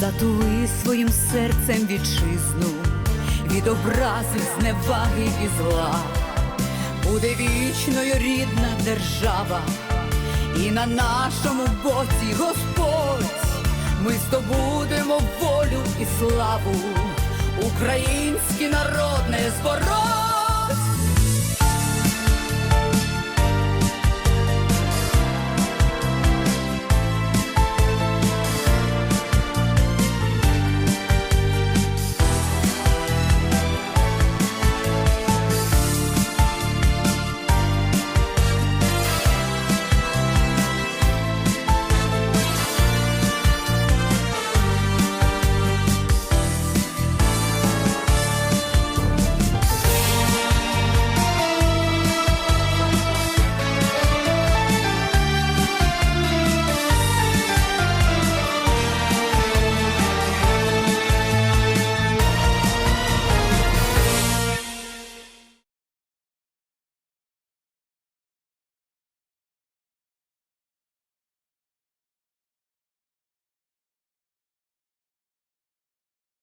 затули своїм серцем вітчизну від образи, зневаги і зла, буде вічною рідна держава, і на нашому боці Господь. Ми здобудемо волю і славу, українське народне зборо.